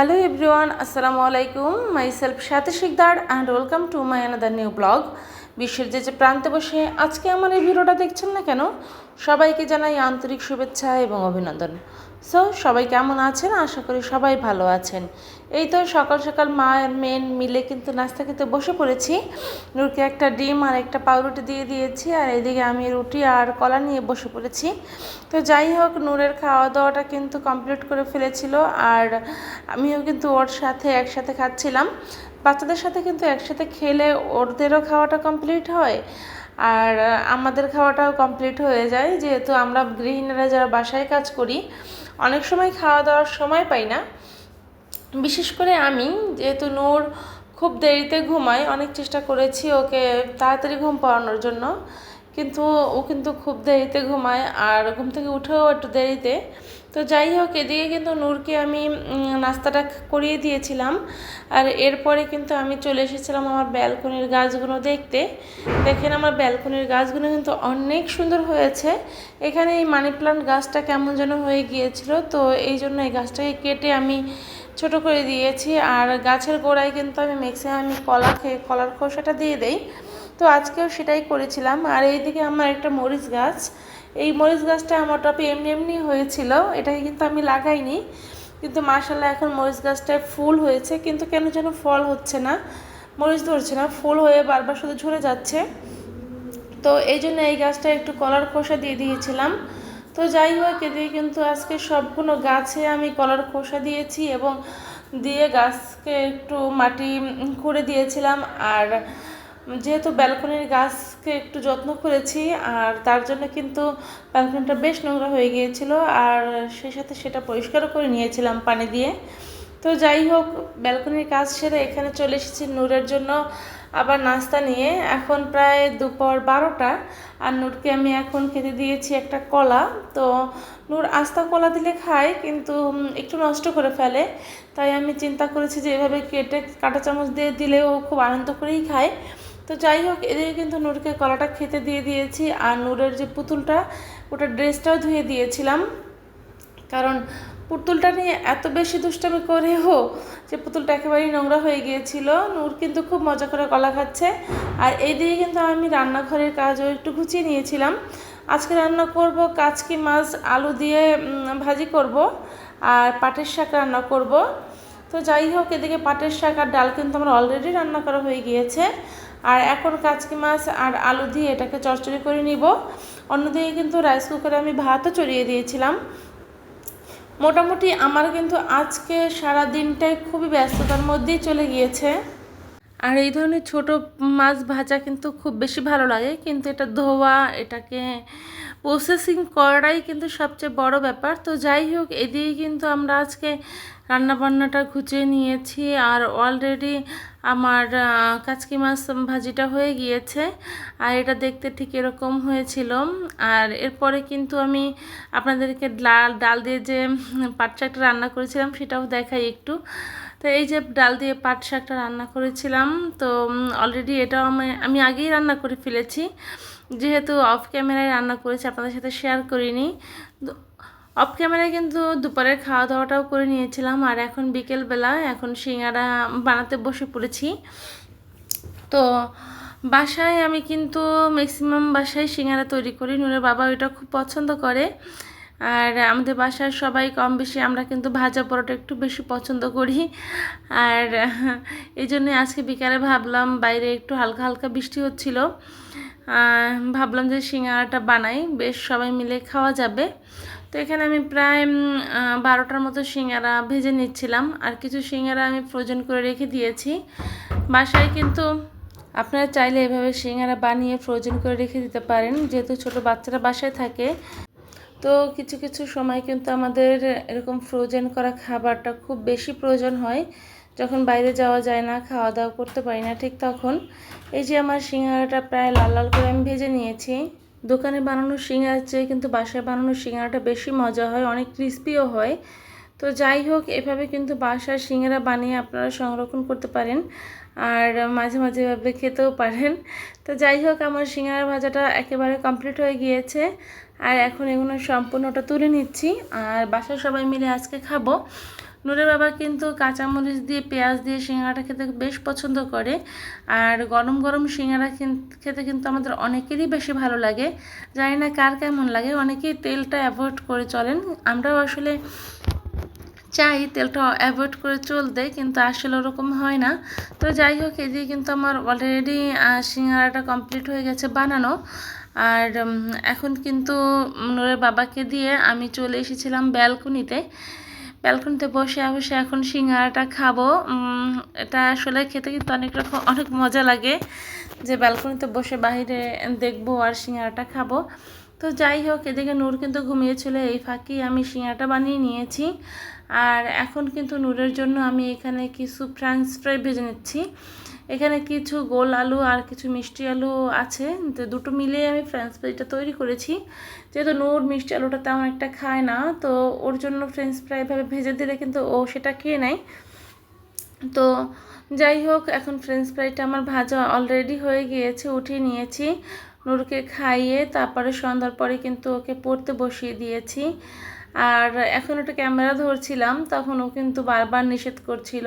Hello everyone আসসালামু আলাইকুম myself সাথে Shikdar and welcome to my another new blog বিশ্বের যে যে প্রান্তে বসে আজকে আমার এই ভিডিওটা দেখছেন না কেন? সবাইকে জানাই আন্তরিক শুভেচ্ছা এবং অভিনন্দন। সো সবাই কেমন আছেন? আশা করি সবাই ভালো আছেন। এই তো সকাল সকাল মা আর মেন মিলে কিন্তু নাস্তা খেতে বসে পড়েছি। নূরকে একটা ডিম আর একটা পাউরুটি দিয়ে দিয়েছি আর এদিকে আমি রুটি আর কলা নিয়ে বসে পড়েছি। তো যাই হোক নূরের খাওয়া দাওয়াটা কিন্তু কমপ্লিট করে ফেলেছিল আর আমিও কিন্তু ওর সাথে একসাথে খাচ্ছিলাম। বাচ্চাদের সাথে কিন্তু একসাথে খেলে ওদেরও খাওয়াটা কমপ্লিট হয়। আর আমাদের খাওয়াটাও কমপ্লিট হয়ে যায়। যেহেতু আমরা গৃহিণীরা যারা বাসায় কাজ করি, অনেক সময় খাওয়া দাওয়ার সময় পাই না। বিশেষ করে আমি, যেহেতু নূর খুব দেরিতে ঘুমাই অনেক চেষ্টা করেছি ওকে তাড়াতাড়ি ঘুম পাওয়ানোর জন্য। কিন্তু ও কিন্তু খুব দেরিতে ঘুমায় আর ঘুম থেকে উঠেও একটু দেরিতে। তো যাই হোক, এদিকে কিন্তু নূরকে আমি নাস্তাটা করিয়ে দিয়েছিলাম। আর এরপরে কিন্তু আমি চলে এসেছিলাম আমার ব্যালকনির গাছগুলো দেখতে। দেখেন আমার ব্যালকনির গাছগুলো কিন্তু অনেক সুন্দর হয়েছে। এখানে এই মানি প্লান্ট গাছটা কেমন যেন হয়ে গিয়েছিল। তো এই জন্য এই গাছটাকে কেটে আমি ছোট করে দিয়েছি। আর গাছের গোড়ায় কিন্তু আমি ম্যাক্সিমাম আমি কলা খেয়ে, কলার খোসাটা দিয়ে দেই। তো আজকেও সেটাই করেছিলাম। আর এইদিকে আমার একটা মরিচ গাছ। এই মরিচ গাছটা আমার টপে এমনি এমনি হয়েছিল। এটাকে কিন্তু আমি লাগাইনি। কিন্তু মার্শাল্লাহ এখন মরিচ গাছটায় ফুল হয়েছে। কিন্তু কেন যেন ফল হচ্ছে না। মরিচ ধরছে না। ফুল হয়ে বারবার শুধু ঝরে যাচ্ছে। তো এই জন্য এই গাছটা একটু কলার খোসা দিয়ে দিয়েছিলাম। তো যাই হোক, এদিকে কিন্তু আজকে সবগুলো গাছে আমি কলার খোসা দিয়েছি এবং দিয়ে গাছকে একটু মাটি করে দিয়েছিলাম। আর যেহেতু ব্যালকনির গাছকে একটু যত্ন করেছি, আর তার জন্য কিন্তু ব্যালকনিটা বেশ নোংরা হয়ে গিয়েছিল, আর সেই সাথে সেটা পরিষ্কারও করে নিয়েছিলাম পানি দিয়ে। তো যাই হোক, ব্যালকনির কাজ সেরে এখানে চলে এসেছি নূরের জন্য আবার নাস্তা নিয়ে। এখন প্রায় দুপুর বারোটা, আর নূরকে আমি এখন খেতে দিয়েছি একটা কলা। তো নূর আস্তা কলা দিলে খায়, কিন্তু একটু নষ্ট করে ফেলে। তাই আমি চিন্তা করেছি যে এভাবে কেটে কাঁটা চামচ দিয়ে দিলেও খুব আনন্দ করেই খায়। তো যাই হোক, এদিকে কিন্তু নূরকে কলাটা খেতে দিয়ে দিয়েছি আর নূরের যে পুতুলটা, ওটা ড্রেসটাও ধুয়ে দিয়েছিলাম। কারণ পুতুলটা নিয়ে এত বেশি দুষ্টামি করেও যে পুতুলটা একেবারেই নোংরা হয়ে গিয়েছিল। নূর কিন্তু খুব মজা করে কলা খাচ্ছে। আর এইদিকে কিন্তু আমি রান্নাঘরের কাজও একটু গুছিয়ে নিয়েছিলাম। আজকে রান্না করব কাচকি মাছ, আলু দিয়ে ভাজি করব। আর পাটের শাক রান্না করব। তো যাই হোক, এদিকে পাটের শাক আর ডাল কিন্তু আমার অলরেডি রান্না করা হয়ে গিয়েছে। আর এখন কাচকি মাছ আর আলু দিয়ে এটাকে চচ্চড়ি করে নিব। অন্যদিকে কিন্তু রাইস কুকারে আমি ভাতও চড়িয়ে দিয়েছিলাম। মোটামুটি আমার কিন্তু আজকে সারা দিনটাই খুবই ব্যস্ততার মধ্যেই চলে গিয়েছে। আর এই ধরনের ছোট মাছ ভাজা কিন্তু খুব বেশি ভালো লাগে, কিন্তু এটা ধোয়া, এটাকে প্রসেসিং করাটাই কিন্তু সবচেয়ে বড় ব্যাপার। তো যাই হোক, এদিকে কিন্তু আমরা আজকে রান্নাবান্নাটা গুছিয়ে নিয়েছি আর অলরেডি আমার কাচকি মাছ ভাজিটা হয়ে গিয়েছে। আর এটা দেখতে ঠিক এরকম হয়েছিল। আর এরপরে কিন্তু আমি আপনাদেরকে ডাল ডাল দিয়ে যে পাট শাকটা রান্না করেছিলাম সেটাও দেখাই একটু। তো এই যে ডাল দিয়ে পাট শাকটা রান্না করেছিলাম, তো অলরেডি এটাও আমি আমি আগেই রান্না করে ফেলেছি। যেহেতু অফ ক্যামেরায় রান্না করেছি, আপনাদের সাথে শেয়ার করিনি। অফ ক্যামেরায় কিন্তু দুপুরের খাওয়া দাওয়াটাও করে নিয়েছিলাম, আর এখন বিকেলবেলা এখন সিঙ্গারা বানাতে বসে পড়েছি। তো বাসায় আমি কিন্তু ম্যাক্সিমাম বাসায় সিঙ্গারা তৈরি করি নুরের বাবা ওইটা খুব পছন্দ করে। আর আমাদের বাসায় সবাই কম বেশি আমরা কিন্তু ভাজা পরোটা একটু বেশি পছন্দ করি। আর এই জন্যে আজকে বিকালে ভাবলাম বাইরে একটু হালকা হালকা বৃষ্টি হচ্ছিল ভাবলাম যে সিঙ্গারাটা বানাই, বেশ সবাই মিলে খাওয়া যাবে। তো এখানে আমি প্রায় বারোটার মতো সিঙ্গারা ভেজে নিচ্ছিলাম। আর কিছু সিঙ্গারা আমি ফ্রোজেন করে রেখে দিয়েছি। বাসায় কিন্তু আপনারা চাইলে এভাবে সিঙ্গারা বানিয়ে ফ্রোজেন করে রেখে দিতে পারেন, যেহেতু ছোট বাচ্চারা বাসায় থাকে। তো কিছু কিছু সময় কিন্তু আমাদের এরকম ফ্রোজেন করা খাবারটা খুব বেশি প্রয়োজন হয়। যখন বাইরে যাওয়া যায় না খাওয়া দাওয়া করতে পারি না ঠিক তখন। এই যে আমার সিঙ্গারাটা প্রায় লাল লাল করে আমি ভেজে নিয়েছি। দোকানে বানানো সিঙ্গারার চেয়ে কিন্তু বাসায় বানানো সিঙ্গারাটা বেশি মজা হয়, অনেক ক্রিস্পিও হয়। তো যাই হোক, এভাবে কিন্তু বাসায় সিঙ্গারা বানিয়ে আপনারা সংরক্ষণ করতে পারেন আর মাঝে মাঝে এভাবে খেতেও পারেন। তো যাই হোক, আমার সিঙ্গারা ভাজাটা একেবারে কমপ্লিট হয়ে গিয়েছে আর এখন এগুলো সম্পূর্ণটা তুলে নিচ্ছি আর বাসায় সবাই মিলে আজকে খাব। নুরের বাবা কিন্তু কাঁচামরিচ দিয়ে, পেঁয়াজ দিয়ে সিঙ্গাড়া খেতে বেশ পছন্দ করে। আর গরম গরম সিঙ্গাড়া খেতে কিন্তু আমাদের অনেকেরই বেশি ভালো লাগে। জানি না কার কেমন লাগে, অনেকেই তেলটা অ্যাভয়েড করে চলেন। আমরাও আসলে চাই তেলটা অ্যাভয়েড করে চলতে, কিন্তু আসলে ওরকম হয় না। তো যাই হোক, এদিকে কিন্তু আমার অলরেডি সিঙ্গারাটা কমপ্লিট হয়ে গেছে বানানো। আর এখন কিন্তু নুরের বাবাকে দিয়ে আমি চলে এসেছিলাম ব্যালকনিতে। ব্যালকনিতে বসে বসে এখন সিঙ্গারাটা খাব। এটা আসলে খেতে কিন্তু অনেক রকম, অনেক মজা লাগে যে ব্যালকনিতে বসে বাহিরে দেখব আর সিঙ্গারাটা খাব। তো যাই হোক, এদিকে নূর কিন্তু ঘুমিয়েছিল, এই ফাঁকি আমি শিঙাটা বানিয়ে নিয়েছি। আর এখন কিন্তু নূরের জন্য আমি এখানে কিছু ফ্রান্স ফ্রাই ভেজে নিচ্ছি। এখানে কিছু গোল আলু আর কিছু মিষ্টি আলু আছে। তো দুটো মিলিয়ে আমি ফ্রেঞ্চ ফ্রাইটা তৈরি করেছি। যেহেতু নূর মিষ্টি আলুটা তেমন একটা খায় না, তো ওর জন্য ফ্রেঞ্চ ফ্রাই ভাবে ভেজে দিলে কিন্তু ও সেটা খেয়ে নেয়। তো যাই হোক, এখন ফ্রেঞ্চ ফ্রাইটা আমার ভাজা অলরেডি হয়ে গিয়েছে, উঠিয়ে নিয়েছি। নূরকে খাইয়ে তারপরে সন্ধ্যার পরে কিন্তু ওকে পড়তে বসিয়ে দিয়েছি। আর এখন ওটা ক্যামেরা ধরছিলাম, তখন ও কিন্তু বারবার নিষেধ করছিল।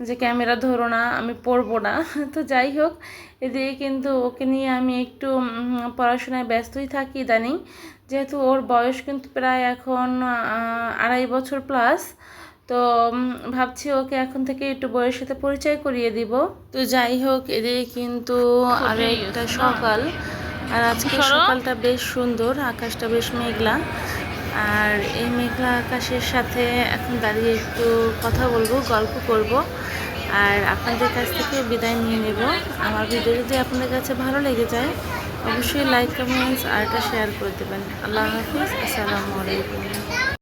যে ক্যামেরা ধরো না আমি পড়ব না। তো যাই হোক এদিকে কিন্তু ওকে নিয়ে আমি একটু পড়াশোনায় ব্যস্তই থাকি ইদানিং। যেহেতু ওর বয়স কিন্তু প্রায় এখন আড়াই বছর প্লাস তো ভাবছি ওকে এখন থেকে একটু বইয়ের সাথে পরিচয় করিয়ে দিব। তো যাই হোক এদিকে কিন্তু আর একটা সকাল। আর আজকে সকালটা বেশ সুন্দর আকাশটা বেশ মেঘলা। আর এই মেঘলা আকাশের সাথে এখন দাঁড়িয়ে একটু কথা বলব গল্প করব। আর আপনাদের কাছ থেকেও বিদায় নিয়ে নেব। আমার ভিডিও যদি আপনাদের কাছে ভালো লেগে যায়, অবশ্যই লাইক কমেন্টস আর একটা শেয়ার করে দেবেন। আল্লাহ হাফিজ, আসসালামু আলাইকুম।